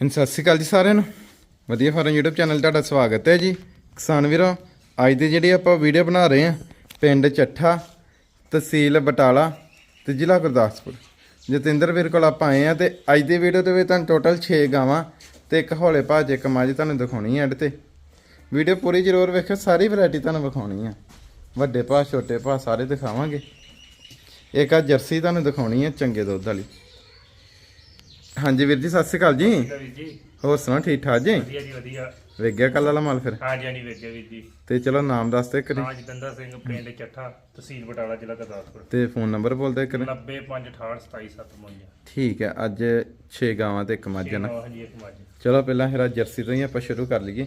ਹਾਂਜੀ, ਸਤਿ ਸ਼੍ਰੀ ਅਕਾਲ ਜੀ ਸਾਰਿਆਂ ਨੂੰ। ਵਧੀਆ ਫਾਰਮ YouTube ਚੈਨਲ ਤੁਹਾਡਾ ਸਵਾਗਤ ਹੈ ਜੀ। ਕਿਸਾਨ ਵੀਰੋ, ਅੱਜ ਦੀ ਜਿਹੜੀ ਆਪਾਂ ਵੀਡੀਓ ਬਣਾ ਰਹੇ ਹਾਂ, ਪਿੰਡ ਚੱਠਾ, ਤਹਿਸੀਲ ਬਟਾਲਾ ਤੇ ਜ਼ਿਲ੍ਹਾ ਗੁਰਦਾਸਪੁਰ। ਜਤਿੰਦਰ ਵੀਰ ਕੋਲ ਆਪਾਂ ਆਏ ਆ ਤੇ ਅੱਜ ਦੀ ਵੀਡੀਓ ਦੇ ਵਿੱਚ ਤੁਹਾਨੂੰ ਟੋਟਲ 6 ਗਾਵਾਂ ਤੇ ਇੱਕ ਹੌਲੇ ਭਾਜ ਇੱਕ ਮੱਝ ਤੁਹਾਨੂੰ ਦਿਖਾਉਣੀ ਹੈ ਐਡ ਤੇ। ਵੀਡੀਓ ਪੂਰੀ ਜ਼ਰੂਰ ਵੇਖਿਓ, ਸਾਰੀ ਵੈਰਾਈਟੀ ਤੁਹਾਨੂੰ ਵਿਖਾਉਣੀ ਆ ਵੱਡੇ ਭਾਅ, ਛੋਟੇ ਭਾਅ, ਸਾਰੇ ਦਿਖਾਵਾਂਗੇ। ਇੱਕ ਆ ਜਰਸੀ ਤੁਹਾਨੂੰ ਦਿਖਾਉਣੀ ਹੈ, ਚੰਗੇ ਦੁੱਧ ਵਾਲੀ। ਹਾਂਜੀ ਵੀਰ ਜੀ ਸਤਿ ਸ਼੍ਰੀ ਅਕਾਲ ਜੀ। ਵੀਰ ਹੋਰ ਸੁਣਾ ਠੀਕ ਠਾਕ ਜੀ? ਵਧੀਆ ਜੀ ਵਧੀਆ। ਵੇਖ ਗਿਆ ਕੱਲ ਵਾਲਾ ਮਾਲ ਫਿਰ? ਹਾਂਜੀ ਹਾਂਜੀ ਵੇਖਿਆ ਵੀਰ ਜੀ। ਤੇ ਚਲੋ ਨਾਮ ਦੱਸ ਦੇ ਕਰੀ ਹਾਂ ਜਤਿੰਦਰ ਸਿੰਘ ਪਿੰਡ ਚੱਠਾ ਤਹਿਸੀਲ ਬਟਾਲਾ ਜ਼ਿਲ੍ਹਾ ਗੁਰਦਾਸਪੁਰ। ਤੇ ਫੋਨ ਨੰਬਰ ਬੋਲ ਦੇ ਕਰੀ 9058682757 ਠੀਕ ਹੈ ਅੱਜ 6 ਗਾਵਾਂ ਤੇ ਇੱਕ ਮੱਝ ਹੈ ਨਾ? ਹਾਂਜੀ ਇੱਕ ਮੱਝ। ਚਲੋ ਪਹਿਲਾਂ ਫਿਰ ਜਰਸੀ ਤੋਂ ਹੀ ਆਪਾਂ ਸ਼ੁਰੂ ਕਰ ਲਈਏ।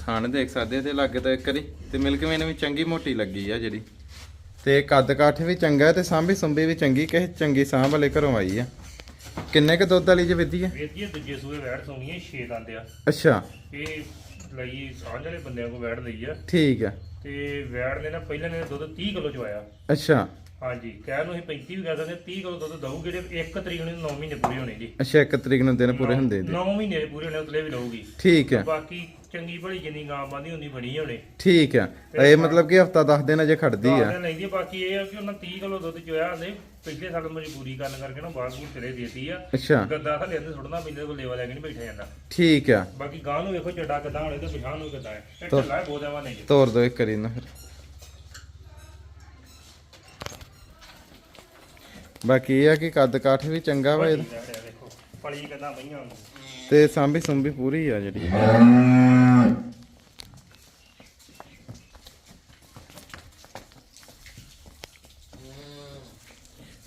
ਥਾਣ ਦੇਖ ਸਕਦੇ ਤੇ ਲੱਗੇ ਤਾਂ ਇੱਕ ਵਾਰੀ। ਤੇ ਮਿਲਕ ਮੇਨ ਵੀ ਚੰਗੀ ਮੋਟੀ ਲੱਗੀ ਆ ਜਿਹੜੀ। ਤੇ ਕੱਦ ਕਾਠ ਵੀ ਚੰਗਾ ਤੇ ਸਾਂਭੀ ਸੁੰਭੀ ਵੀ ਚੰਗੀ ਕਿਸੇ ਚੰਗੀ ਸਾਂਭ ਵਾਲੇ ਘਰੋਂ ਆਈ ਆ। ਕਿੰਨੇ ਕ ਦੁੱਧ ਵਾਲੀ ਜੇ ਵਿੱਧੀ ਜੀ ਇਹ ਦੂਜੇ ਸੂਏ ਵੈੜ ਸੋਣੀ ਹੈ 6 ਦੰਦ ਆ। ਅੱਛਾ। ਇਹ ਲਈ ਸਾਂਝ ਵਾਲੇ ਬੰਦਿਆਂ ਕੋ ਵੈੜ ਲਈ ਆ। ਠੀਕ ਆ। ਤੇ ਵੈੜ ਨੇ ਨਾ ਪਹਿਲਾਂ ਨੇ ਦੁੱਧ 30 ਕਿਲੋ ਚਵਾਇਆ ਅੱਛਾ। ਹਾਂਜੀ ਕਹਿ ਨੂੰ ਅਸੀਂ 35 ਵੀ ਕਹਿ ਸਕਦੇ 30 ਕਿਲੋ ਦੁੱਧ ਦਊਗੀ ਜਿਹੜੇ 1 ਤਰੀਕ ਨੂੰ 9 ਮਹੀਨੇ ਪੂਰੇ ਹੋਣੇ ਜੀ। ਅੱਛਾ ਇੱਕ ਤਰੀਕ ਨੂੰ ਦਿਨ ਪੂਰੇ ਹੁੰਦੇ ਜੀ 9 ਮਹੀਨੇ ਪੂਰੇ ਹੋਣੇ ਉਤਲੇ ਵੀ ਲਊਗੀ ਠੀਕ ਹੈ ਬਾਕੀ ਚੰਗੀ ਭਲੀ ਜਿੰਨੀ ਗਾਂ ਬਾਂਦੀ ਉਨੀ ਬਣੀ ਹੋਣੇ ਠੀਕ ਆ। ਇਹ ਮਤਲਬ ਕਿ ਹਫਤਾ 10 ਦਿਨ ਅਜੇ ਖੜਦੀ ਆ। ਲੈਂਦੀ ਆ, ਬਾਕੀ ਇਹ ਆ ਕਿ ਉਹਨਾਂ 30 ਕਿਲੋ ਦੁੱਧ ਚੋਇਆ ਨੇ ਪਿਛਲੇ ਸਾਲ ਮਜਬੂਰੀ ਕਰਨ ਕਰਕੇ ਨਾ ਬਾਹਰ ਬੂਰ ਚਲੇ ਦੇਤੀ ਆ। ਅੱਛਾ। ਗੱਦਾ ਥੱਲੇ ਅੰਦਰ ਸੁੱਟਣਾ ਪੈਂਦਾ ਕੋਈ ਲੇਵਾ ਲੈ ਕੇ ਨਹੀਂ ਬੈਠਾ ਜਾਂਦਾ। ਠੀਕ ਆ। ਬਾਕੀ ਗਾਂ ਨੂੰ ਵੇਖੋ ਚੱਡਾ ਕਿੱਦਾਂ ਹੋਣੇ ਤੇ ਪਿਛਾਂ ਨੂੰ ਕਿੱਦਾਂ ਹੈ ਇਹ ਹੈ ਬਹੁਤ ਆਵਾ ਨਹੀਂ। ਤੋਰ ਦੋ ਇੱਕ ਕਰੀ ਨਾ। ਫਿਰ ਬਾਕੀ ਇਹ ਆ ਕਿ ਕੱਦ ਕਾਠ ਵੀ ਚੰਗਾ ਵਾ ਇਹਦਾ। ਪਲੀ ਕਿੱਦਾਂ ਪਈਆਂ ਉਹਨੂੰ। ਤੇ ਸਾਂਭੀ ਸੁੰਭੀ ਪੂਰੀ ਆ ਜਿਹੜੀ।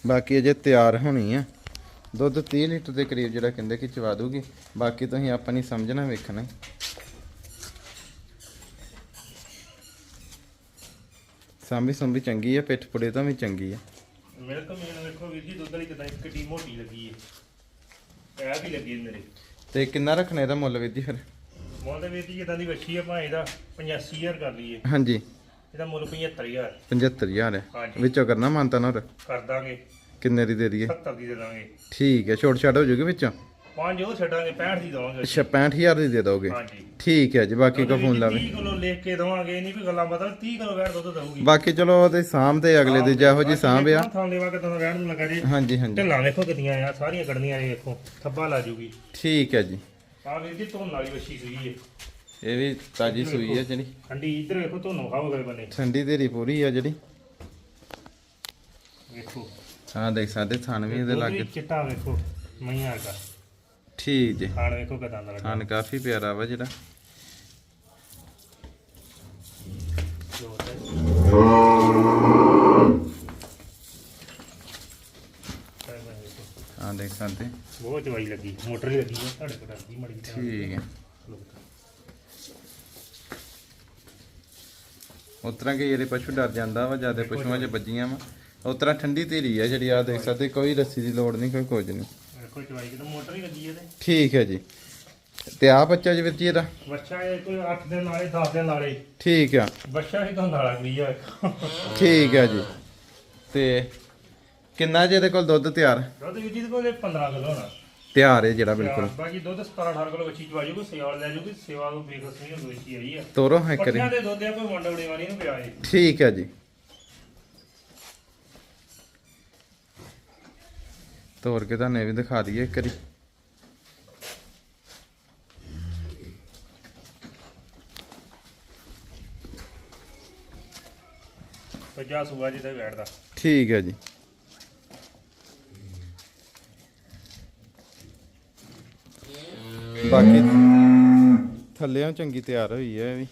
ਬਾਕੀ ਅਜੇ ਤਿਆਰ ਹੋਣੀ ਆ। ਦੁੱਧ 30 ਲੀਟਰ ਦੇ ਕਰੀਬ ਜਿਹੜਾ ਕਹਿੰਦੇ ਕਿ ਚਵਾ ਦੂਗੀ। ਬਾਕੀ ਤੁਸੀਂ ਆਪਣੀ ਸਮਝਣਾ, ਵੇਖਣਾ ਸਾਂਭੀ ਸੁੰਭੀ ਚੰਗੀ ਆ, ਪਿੱਠ ਪੁੜੇ ਤੋਂ ਵੀ ਚੰਗੀ ਆ। ਮੇਰੇ ਤੋਂ ਵੇਖੋ ਵੀਰ ਜੀ, ਦੁੱਧ ਵਾਲੀ ਕਿੱਦਾਂ ਇੱਕ ਟੀ ਮੋਟੀ ਲੱਗੀ ਹੈ ਇਹ ਵੀ ਲੱਗੀ ਮੇਰੇ। ਤੇ ਕਿੰਨਾ ਰੱਖਣਾ ਇਹਦਾ ਮੁੱਲ ਵੀਰ ਜੀ ਫਿਰ? ਮੋਲ ਵੀਰ ਜੀ ਜਿੱਦਾਂ ਦੀ ਵੱਛੀ ਆ ਭਾਵੇਂ ਇਹਦਾ 85000 ਕਰ ਲਈਏ। ਹਾਂਜੀ। ਇਹਦਾ ਮੁੱਲ 75000 75000 ਹੈ ਹਾਂਜੀ। ਵਿੱਚੋਂ ਕਰਨਾ ਮਾਨਤਾ ਨਾ ਹੋਰ? ਕਰ ਦਾਂਗੇ। ਕਿੰਨੇ ਦੀ ਦੇ ਦਈਏ? 70 ਦੀ ਦੇ ਦਾਂਗੇ। ਠੀਕ ਹੈ ਛੋਟ ਛਾਟ ਹੋ ਜੂਗੀ ਵਿੱਚੋਂ? ਪੰਜ ਉਹ ਛੱਡਾਂਗੇ 65 ਦੀ ਦਵਾਂਗੇ ਅੱਛਾ 65000 ਦੀ ਦੇ ਦੋਗੇ। ਹਾਂਜੀ। ਠੀਕ ਹੈ ਜੀ ਬਾਕੀ ਕੋ ਫੋਨ ਲਾਵੇ। 30 ਕਿਲੋ ਲਿਖ ਕੇ ਦਵਾਂਗੇ ਨਹੀਂ ਕੋਈ ਗੱਲਾਂ ਮਤਲਬ 30 ਕਿਲੋ ਵੈੜ ਦੁੱਧ ਦਊਗੀ। ਬਾਕੀ ਚਲੋ ਉਹਦੇ ਸਾਂਭ ਤੇ ਅਗਲੇ ਦੀ ਜਿਹੋ ਜੀ ਸਾਂਭ ਆ। ਥਾਂ ਲੈਵਾ ਕਿ ਤੁਹਾਨੂੰ ਵੈੜ ਨੂੰ ਲੱਗਾ ਜੀ। ਹਾਂਜੀ ਹਾਂਜੀ। ਢਿੱਲਾਂ ਵੇਖੋ ਕਿਤੀਆਂ ਆ ਸਾਰੀਆਂ ਕੱਢਣੀਆਂ ਨੇ ਵੇਖੋ ਥੱਬਾ ਲਾ ਜੂਗੀ। ਠੀਕ ਹੈ ਜੀ। ਆ ਵੀਰ ਜੀ ਧੋਣ ਵਾਲੀ ਵੱਛੀ ਸੂਈ ਹੈ ਇਹ ਵੀ ਤਾਜੀ ਸੂਈ ਹੈ ਜਿਹੜੀ। ਠੰਡੀ ਇੱਧਰ ਵੇਖੋ ਧੋਨੋਂ ਖਾਓ ਗਏ ਬਨੇ। ਠੰਡੀ ਤੇਰੀ ਪੂਰੀ ਆ ਜਿਹੜੀ। ਵੇਖੋ। ਹਾਂ ਦੇਖ ਸਕਦੇ ਥਣ ਵੀ ਇਹਦੇ ਲੱਗ ਵੀ ਚਿੱਟਾ ਵੇਖੋ ਮਈਆਂ ਦਾ। ਠੀਕ ਜੀ। ਖਾਣ ਵੇਖੋ ਕਿਦਾਂ ਦਾ ਲੱਗਾ। ਥਣ ਕਾਫੀ ਪਿਆਰਾ ਵਾ ਜਿਹੜਾ। ਹਾਂ ਦੇਖ ਸਕਦੇ। ਬਹੁਤ ਚਵਾਈ ਲੱਗੀ ਮੋਟਰ ਹੀ ਲੱਗੀ ਹੈ ਤੁਹਾਡੇ ਕੋਲ ਲੱਗੀ ਮੜੀ ਠੀਕ ਹੈ ਉਸ ਤਰ੍ਹਾਂ ਕਿ ਜਿਹੜੇ ਪਸ਼ੂ ਡਰ ਜਾਂਦਾ ਵਾ ਜ਼ਿਆਦਾ ਪਸ਼ੂਆਂ 'ਚ ਵੱਜੀਆਂ ਵਾ। ਉਸ ਤਰ੍ਹਾਂ ਠੰਡੀ ਧੀਰੀ ਆ ਜਿਹੜੀ ਆ ਦੇਖ ਸਕਦੇ ਕੋਈ ਰੱਸੀ ਦੀ ਲੋੜ ਨਹੀਂ ਕੋਈ ਕੁਝ ਨਹੀਂ। ਵੇਖੋ ਚਵਾਈ ਕਿਤੇ ਮੋਟਰ ਹੀ ਲੱਗੀ ਹੈ ਤੇ ਠੀਕ ਹੈ ਜੀ। ਤੇ ਆ ਬੱਚਾ ਜੀ ਵੀਰ ਜੀ ਇਹਦਾ? ਬੱਚਾ ਇਹ ਕੋਈ 8 ਦਿਨ ਨਾਲੇ 10 ਦਿਨ ਨਾਲੇ। ਠੀਕ ਆ। ਬੱਚਾ ਹੀ ਤਾਂ ਨਾਲਾ ਗਈ ਆ। ਠੀਕ ਹੈ ਜੀ। ਤੇ ਕਿੰਨਾ ਜੀ ਇਹਦੇ ਕੋਲ ਦੁੱਧ ਤਿਆਰ? ਦੁੱਧ ਵੀ ਜਿਹਦੇ ਕੋਲ 15 ਕਿਲੋ ਹੋਣਾ। ਤਿਆਰ ਹੈ ਜਿਹੜਾ ਬਿਲਕੁਲ। ਬਾਕੀ ਦੁੱਧ 17 18 ਕਿਲੋ ਬੱਚੀ ਚਵਾ ਜੂਗੀ ਸੇਵਾ ਲੈ ਜੂਗੀ ਸੇਵਾ ਨੂੰ ਬੇਕਸ ਨਹੀਂ ਹੁੰਦੀ ਬੱਚੀ ਆਈ ਆ। ਤੋਰੋ ਹੈ ਕਰੀ ਪੱਠਿਆਂ ਦੇ ਦੁੱਧ ਆ ਕੋਈ ਮੰਡਵੜੇ ਵਾਲੀ ਨੂੰ ਪਿਆ ਠੀਕ ਹੈ ਜੀ। ਤੋਰ ਕੇ ਤੁਹਾਨੂੰ ਇਹ ਵੀ ਦਿਖਾ ਦਈਏ ਇੱਕ ਵਾਰੀ। ਪੰਜਾ ਸੂਆ ਜਿਹਦਾ ਬੈਠਦਾ ਠੀਕ ਹੈ ਜੀ। ਬਾਕੀ ਥੱਲੇੋਂ ਚੰਗੀ ਤਿਆਰ ਹੋਈ ਹੈ ਇਹ ਵੀ।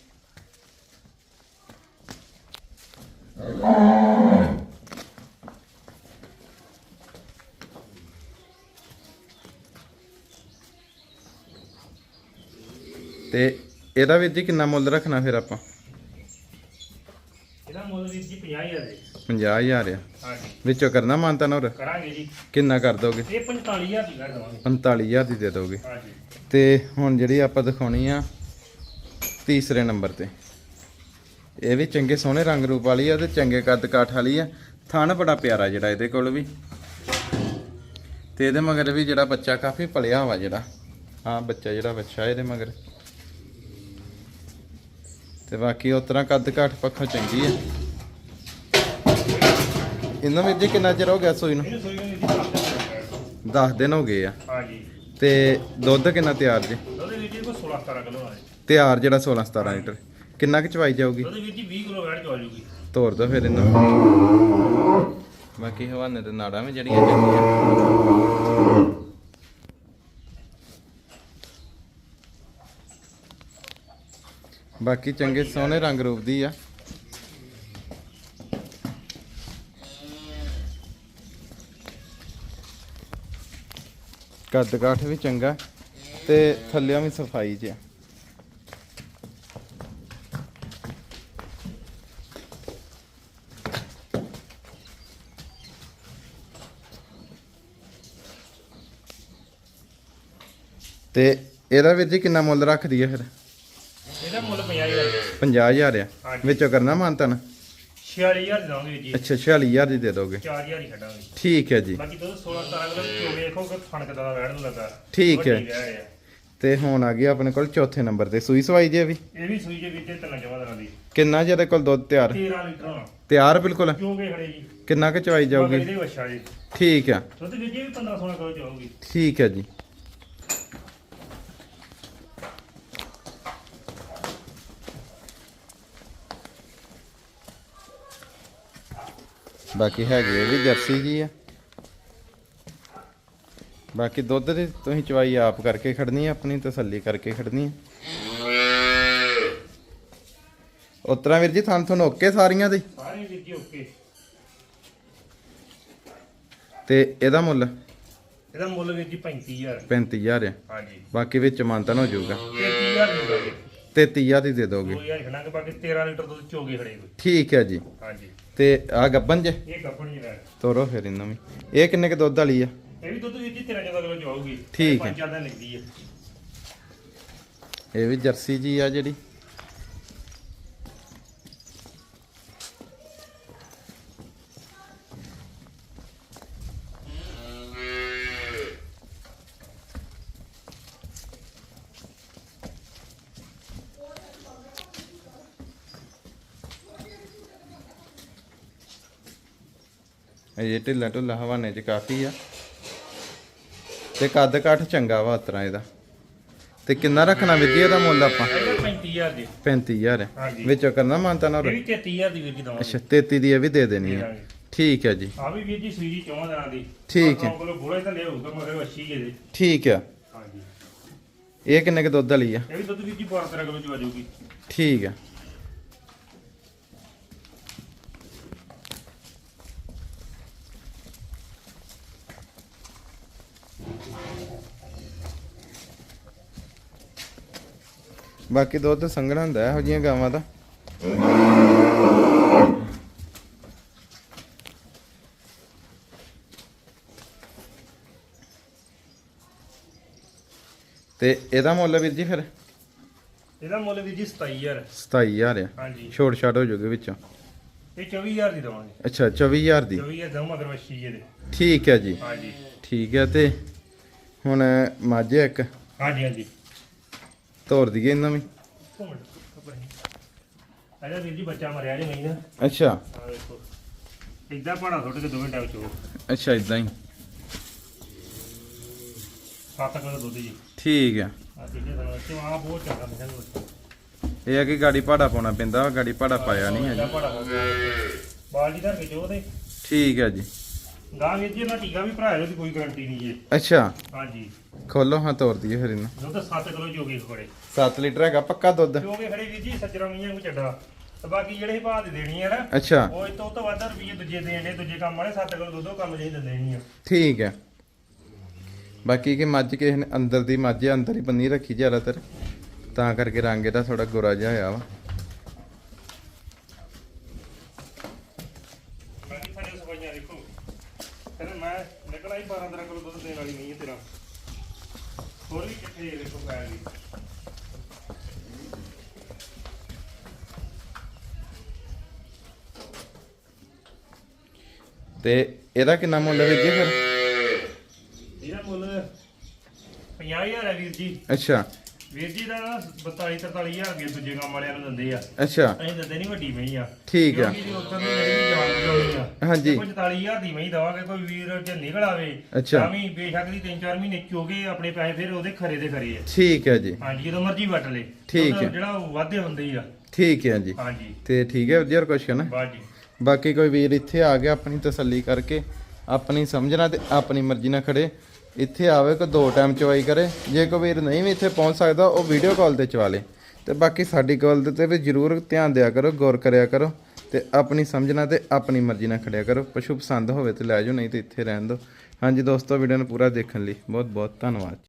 ਤੇ ਇਹਦਾ ਵੀਰ ਜੀ ਕਿੰਨਾ ਮੁੱਲ ਰੱਖਣਾ ਫਿਰ ਆਪਾਂ? ਇਹਦਾ ਮੁੱਲ ਵੀਰ ਜੀ 50000 ਦੇ 50000 ਆ। ਹਾਂਜੀ। ਵਿੱਚੋਂ ਕਰਨਾ ਮਾਨਤਾ ਨਾ ਹੋਰ ਕਰਾਂਗੇ ਜੀ। ਕਿੰਨਾ ਕਰ ਦੋਗੇ? ਇਹ 45000 ਦੀ ਕਰ ਦਵਾਂਗੇ। 45000 ਦੀ ਦੇ ਦੋਗੇ। ਹਾਂਜੀ। ਤੇ ਹੁਣ ਜਿਹੜੀ ਆਪਾਂ ਦਿਖਾਉਣੀ ਆ ਤੀਸਰੇ ਨੰਬਰ ਤੇ। ਇਹ ਵੀ ਚੰਗੇ ਸੋਹਣੇ ਰੰਗ ਰੂਪ ਵਾਲੀ ਆ ਤੇ ਚੰਗੇ ਕੱਦ ਕਾਠ ਵਾਲੀ ਆ। ਥਣ ਬੜਾ ਪਿਆਰਾ ਜਿਹੜਾ ਇਹਦੇ ਕੋਲ ਵੀ। ਤੇ ਇਹਦੇ ਮਗਰ ਵੀ ਜਿਹੜਾ ਬੱਚਾ ਕਾਫੀ ਪਲਿਆ ਵਾ ਜਿਹੜਾ। ਹਾਂ ਬੱਚਾ ਜਿਹੜਾ ਬੱਚਾ ਇਹਦੇ ਮਗਰ। ਤੇ ਬਾਕੀ ਉਸ ਤਰ੍ਹਾਂ ਕੱਦ ਕਾਠ ਪੱਖੋਂ ਚੰਗੀ ਹੈ ਇਹਨਾਂ ਵਿੱਚ ਜੀ ਕਿੰਨਾ ਚਿਰ ਹੋ ਗਿਆ ਸੂਈ ਨੂੰ? ਇਹਨੂੰ ਸੋਈ ਨੂੰ ਜੀ 10 ਦਿਨ ਹੋ ਗਏ ਆ। ਹਾਂਜੀ। ਤੇ ਦੁੱਧ ਕਿੰਨਾ ਤਿਆਰ ਜੀ? ਉਹਦੇ ਵਿੱਚ ਜੀ ਕੋਈ 16 17 ਕਿਲੋ ਆ ਤਿਆਰ ਜਿਹੜਾ 16 17 ਲੀਟਰ। ਕਿੰਨਾ ਕੁ ਚਵਾਈ ਜਾਊਗੀ? ਉਹਦੇ ਵਿੱਚ ਜੀ 20 ਕਿਲੋ ਵੈਟ ਚੋ ਜੂਗੀ। ਤੋਰ ਦੋ ਫਿਰ ਇਹਨੂੰ। ਬਾਕੀ ਹਵਾਨੇ ਤੇ ਨਾੜਾਂ ਵੀ ਜਿਹੜੀਆਂ ਚੰਗੀਆਂ। ਬਾਕੀ ਚੰਗੇ ਸੋਹਣੇ ਰੰਗ ਰੂਪ ਦੀ ਆ। ਕੱਦ ਕਾਠ ਵੀ ਚੰਗਾ ਤੇ ਥੱਲਿਆਂ ਵੀ ਸਫ਼ਾਈ 'ਚ ਆ। ਤੇ ਇਹਦਾ ਵੀਰ ਜੀ ਕਿੰਨਾ ਮੁੱਲ ਰੱਖਦੀ ਹੈ ਫਿਰ? ਇਹਦਾ ਮੁੱਲ 50000 50000 ਆ? ਹਾਂਜੀ। ਵਿੱਚੋਂ ਕਰਨਾ ਮਾਨਤਨ? 46000 ਦਾਂਗੇ ਜੀ। ਅੱਛਾ 46000 ਦੀ ਦੇ ਦੋਗੇ। 4000 ਹੀ ਛੱਡਾਂਗੇ ਠੀਕ ਹੈ ਜੀ। ਬਾਕੀ ਤੁਸੀਂ 16 17 ਕਿਲੋ ਚੋ ਵੇਖੋ ਕਿ ਫਣ ਕਿਦਾਂ ਦਾ ਨੂੰ ਲੱਗਾ। ਠੀਕ ਹੈ। ਵੱਡੀ ਵੈੜ ਆ। ਤੇ ਹੁਣ ਆ ਗਿਆ ਆਪਣੇ ਕੋਲ ਚੌਥੇ ਨੰਬਰ ਤੇ। ਸੂਈ ਸਵਾਈ ਜੇ ਵੀ? ਇਹ ਵੀ ਸੂਈ ਦੇ ਵਿੱਚ ਤਿੰਨ ਜਮਾ ਦਰਾਂ ਦੀ ਕਿੰਨਾ ਜਿਹਦੇ ਕੋਲ ਦੁੱਧ ਤਿਆਰ? 13 ਲੀਟਰ ਹੋਣਾ। ਤਿਆਰ ਬਿਲਕੁਲ? ਕਿਉਂ ਵੇ ਖੜੇ ਜੀ। ਕਿੰਨਾ ਕੁ ਚਵਾਈ ਜਾਊਗੀ? ਇਹਦੇ ਵਛਾ ਜੀ। ਠੀਕ ਆ ਦੁੱਧ ਵਿੱਚ ਵੀ 15 16 ਕਿਲੋ ਚਾਹੂਗੀ ਠੀਕ ਹੈ ਜੀ। ਬਾਕੀ ਹੈਗੇ ਇਹ ਵੀ ਜਰਸੀ ਜੀ ਆ। ਬਾਕੀ ਦੁੱਧ ਦੀ ਤੁਸੀਂ ਚਵਾਈ ਆਪ ਕਰਕੇ ਖੜਨੀ ਆ ਆਪਣੀ ਤਸੱਲੀ ਕਰਕੇ ਖੜਨੀ ਆ। ਉਤਰਾ ਵੀਰ ਜੀ ਥਾਂ ਤੁਹਾਨੂੰ ਓਕੇ ਸਾਰੀਆਂ ਦੇ? ਸਾਰੇ ਵੀਰ ਜੀ ਓਕੇ। ਤੇ ਇਹਦਾ ਮੁੱਲ? ਇਹਦਾ ਮੁੱਲ ਵੀਰ ਜੀ 35000 35000 ਆ। ਹਾਂਜੀ। ਬਾਕੀ ਵਿੱਚ ਮਾਨਤਨ ਹੋ ਜਾਊਗਾ। 33000 ਦੇ ਦੋਗੇ 33000 ਦੀ ਦੇ ਦੋਗੇ। 2000 ਖਣਾ ਕੇ ਬਾਕੀ 13 ਲੀਟਰ ਦੁੱਧ ਚੋਗੇ ਖੜੇ ਕੋਈ ਠੀਕ ਹੈ ਜੀ। ਹਾਂਜੀ। ਤੇ ਆ ਗੱਬਨ ਜੇ? ਇਹ ਕੱਪਣੀ ਵੈੜ ਤੋਰੋ ਫਿਰ ਇਹਨਾਂ ਵੀ ਇਹ ਕਿੰਨੇ ਕ ਦੁੱਧ ਵਾਲੀ ਆ? ਇਹ ਵੀ ਦੁੱਧ ਜੀ 13 14 ਕਿਲੋ ਚਾਹੂਗੀ ਠੀਕ ਹੈ। ਪੰਜ ਚਾਰ ਦਿਨ ਲੱਗਦੀ ਹੈ ਇਹ ਵੀ ਜਰਸੀ ਜੀ ਆ ਜਿਹੜੀ। ਇਹ ਢਿੱਲਾ ਢੁੱਲਾ ਹਵਾਨੇ ਚ ਕਾਫੀ ਆ। ਤੇ ਕੱਦ ਕਾਠ ਚੰਗਾ ਵਾ ਉਤਰਾ ਇਹਦਾ। ਤੇ ਕਿੰਨਾ ਰੱਖਣਾ ਵੀਰ ਜੀ ਇਹਦਾ ਮੁੱਲ ਆਪਾਂ? ਇਹਦਾ 35000 ਦੀ। 35000 ਹਾਂਜੀ। ਵਿੱਚੋਂ ਕਰਨਾ ਮਾਨਤਾ ਨਾ ਇਹ ਵੀ 33000 ਦੀ ਵੀਰ ਜੀ ਦਵਾਂਗੇ। ਅੱਛਾ 33 ਦੀ ਇਹ ਵੀ ਦੇ ਦੇਣੀ ਠੀਕ ਹੈ ਜੀ। ਆ ਵੀ ਵੀਰ ਜੀ ਸੂਈ ਚੌਂ ਦਿਨਾਂ ਦੀ। ਠੀਕ ਹੈ। ਆਪਾਂ ਕੋਲ ਗੋਲੇ ਤਾਂ ਲਿਆ ਹੋਊਗਾ ਮਗਰ ਅੱਛੀ ਇਹਦੇ ਠੀਕ ਆ। ਹਾਂਜੀ। ਇਹ ਕਿੰਨੇ ਕ ਦੁੱਧ ਵਾਲੀ ਆ? ਇਹ ਵੀ ਦੁੱਧ ਵੀਰ ਜੀ 12 13 ਕਿਲੋ ਚ ਆ ਜਾਊਗੀ। ਠੀਕ ਆ। ਬਾਕੀ ਦੁੱਧ ਸੰਘਣਾ ਹੁੰਦਾ ਇਹੋ ਜਿਹੀਆਂ ਗਾਵਾਂ ਦਾ। ਤੇ ਇਹਦਾ ਮੁੱਲ ਵੀਰ ਜੀ ਫਿਰ? ਇਹਦਾ ਮੁੱਲ ਵੀਰ ਜੀ 27000 27000 ਆ। ਹਾਂਜੀ। ਛੋਟ ਛਾਟ ਹੋ ਜਾਊਗੇ ਵਿੱਚੋਂ। ਇਹ 24000 ਦੀ ਦਵਾਂਗੇ। ਅੱਛਾ 24000 ਦੀ। 24000 ਦਮ ਮਗਰ ਅੱਛੀ ਇਹਦੇ ਠੀਕ ਹੈ ਜੀ। ਹਾਂਜੀ। ਠੀਕ ਹੈ ਤੇ ਹੁਣ ਮਾਝੇ ਇੱਕ। ਹਾਂਜੀ ਹਾਂਜੀ। ਤੋਰ ਦਈਏ ਇਹਨਾਂ ਵੀ ਘੁੰਮਣ ਇਹਦਾ ਵੀਰ ਜੀ ਬੱਚਾ ਮਰਿਆ ਜੀ ਨਹੀਂ ਨਾ। ਅੱਛਾ। ਆ ਵੇਖੋ। ਇਦਾਂ ਪੜਾ ਸੁੱਟ ਕੇ ਦੋਵੇਂ ਟਾਈਮ ਚੋ ਅੱਛਾ ਇਦਾਂ ਹੀ। 7 ਕਿਲੋ ਦੁੱਧ ਜੀ। ਠੀਕ ਆ। ਬਹੁਤ ਚੰਗਾ ਇਹ ਆ ਕਿ ਗਾੜੀ ਭਾੜਾ ਪਾਉਣਾ ਪੈਂਦਾ ਗਾੜੀ ਭਾੜਾ ਪਾਇਆ ਨਹੀਂ ਇਹਦਾ ਹਜੇ ਪੜਾ ਬਾਲਟੀ ਧਰ ਕੇ ਚੋ ਤੇ ਠੀਕ ਹੈ ਜੀ। ਗਾਂ ਵੀਰ ਜੀ ਇਹਨਾਂ ਟੀਕਾ ਵੀ ਭਰਾਇਆ ਉਹਦੀ ਕੋਈ ਗਾਰੰਟੀ ਨਹੀਂ ਜੀ। ਅੱਛਾ। ਹਾਂਜੀ। ਖੋਲੋ ਹਾਂ ਤੋਰ ਦਈਏ ਫਿਰ ਇਹਨੂੰ। ਦੁੱਧ 7 ਕਿਲੋ ਜੋਗੇ ਖੜੇ 7 ਲੀਟਰ ਹੈਗਾ ਪੱਕਾ ਦੁੱਧ? ਜੋਗੇ ਖੜੇ ਵੀਰ ਜੀ ਸੱਜਰਾ ਮੀਆਂ ਕੋ ਚੱਡਾ। ਤੇ ਬਾਕੀ ਜਿਹੜੇ ਭਾਅ ਦੇ ਦੇਣੀ ਆ ਨਾ ਅੱਛਾ। ਉਹ ਇਹ ਤੋਂ ਤੋਂ ਵੱਧ ਰੁਪਏ ਦੂਜੇ ਦੇਣ ਦੇ ਦੂਜੇ ਕੰਮ ਵਾਲੇ 7 ਕਿਲੋ ਦੁੱਧੋਂ ਕੰਮ ਨਹੀਂ ਦਿੰਦੇ ਨਹੀਂ ਆ। ਠੀਕ ਹੈ। ਬਾਕੀ ਕਿ ਮੱਝ ਕਿਸੇ ਨੇ ਅੰਦਰ ਦੀ ਮੱਝ ਅੰਦਰ ਹੀ ਬੰਨੀ ਰੱਖੀ ਜ਼ਿਆਦਾਤਰ। ਤਾਂ ਕਰਕੇ ਰੰਗ ਇਹਦਾ ਥੋੜਾ ਗੋਰਾ ਜਿਹਾ ਹੋਇਆ ਵਾ ਬਾਕੀ ਸਾਡੇ ਸਫਾਈਆਂ ਦੇਖੋ ਕਹਿੰਦੇ ਮੈਂ ਨਿਕਲ ਆਈ 12 13 ਕਿਲੋ ਦੁੱਧ ਦੇਣ ਵਾਲੀ ਨਹੀਂ ਹੈ ਤੇਰਾ ਵੀ ਕਿੱਥੇ ਇਹ ਦੇਖੋ ਪੈ ਗਈ ਤੇ ਇਹਦਾ ਕਿੰਨਾ ਮੁੱਲ ਵੀਰ ਜੀ ਫਿਰ ਮੁੱਲ 50000 ਹੈ ਵੀਰ ਜੀ ਅੱਛਾ ਵੀਰ ਜੀ ਦਾ 42 43000 ਰੁਪਏ ਦੂਜੇ ਕੰਮ ਵਾਲਿਆਂ ਨੂੰ ਦਿੰਦੇ ਆ। ਅੱਛਾ। ਅਸੀਂ ਦਿੰਦੇ ਨਹੀਂ ਵੱਡੀ ਮਹੀਂ ਆ। ਠੀਕ ਆ। ਕਿਉਂਕਿ ਜੀ ਉੱਤਰ ਦੀ ਜਿਹੜੀ ਜਾਨ ਬਚਾਉਣੀ ਆ ਹਾਂਜੀ। ਕੋਈ 44000 ਦੀ ਮਹੀਂ ਦਵਾਂਗੇ ਕੋਈ ਵੀਰ ਜੇ ਨਿਕਲ ਆਵੇ ਅੱਛਾ। ਤਾਂ ਵੀ ਬੇਸ਼ੱਕ ਦੀ 3-4 ਮਹੀਨੇ ਚੋਗੇ ਆਪਣੇ ਪੈਸੇ ਫਿਰ ਉਹਦੇ ਖਰੇ ਦੇ ਖਰੇ ਆ। ਠੀਕ ਹੈ ਜੀ। ਹਾਂਜੀ ਜਦੋਂ ਮਰਜ਼ੀ ਵਟ ਲੇ। ਠੀਕ ਉਹਦਾ ਹੈ। ਜਿਹੜਾ ਉਹ ਵਾਧੇ ਹੁੰਦੇ ਹੀ ਆ। ਠੀਕ ਹੈ ਜੀ। ਹਾਂਜੀ। ਤੇ ਠੀਕ ਹੈ ਵਧੀਆ ਕੁਐਸਚਨ ਬਾਜੀ ਬਾਕੀ ਕੋਈ ਵੀਰ ਇੱਥੇ ਆ ਗਿਆ ਆਪਣੀ ਤਸੱਲੀ ਕਰਕੇ ਆਪਣੀ ਸਮਝਣਾ ਤੇ ਆਪਣੀ ਮਰਜ਼ੀ ਨਾਲ ਖੜੇ। ਇੱਥੇ ਆਵੇ ਕੋ ਦੋ ਟਾਈਮ ਚਵਾਈ ਕਰੇ। ਜੇ ਕੋਈ ਵੀਰ ਨਹੀਂ ਵੀ ਇੱਥੇ ਪਹੁੰਚ ਸਕਦਾ, ਉਹ ਵੀਡੀਓ ਕਾਲ ਤੇ ਚਵਾ ਲੇ। ਤੇ ਬਾਕੀ ਸਾਡੀ ਕਾਲ ਦੇ ਤੇ ਵੀ ਜਰੂਰ ਧਿਆਨ ਦਿਆ ਕਰੋ, ਗੌਰ ਕਰਿਆ ਕਰੋ ਤੇ ਆਪਣੀ ਸਮਝਣਾ ਤੇ ਆਪਣੀ ਮਰਜ਼ੀ ਨਾਲ ਖੜਿਆ ਕਰੋ। ਪਸ਼ੂ ਪਸੰਦ ਹੋਵੇ ਤੇ ਲੈ ਜਾਓ, ਨਹੀਂ ਤੇ ਇੱਥੇ ਰਹਿਣ ਦਿਓ। ਹਾਂਜੀ ਦੋਸਤੋ ਵੀਡੀਓ ਨੂੰ ਪੂਰਾ ਦੇਖਣ ਲਈ ਬਹੁਤ ਬਹੁਤ ਧੰਨਵਾਦ।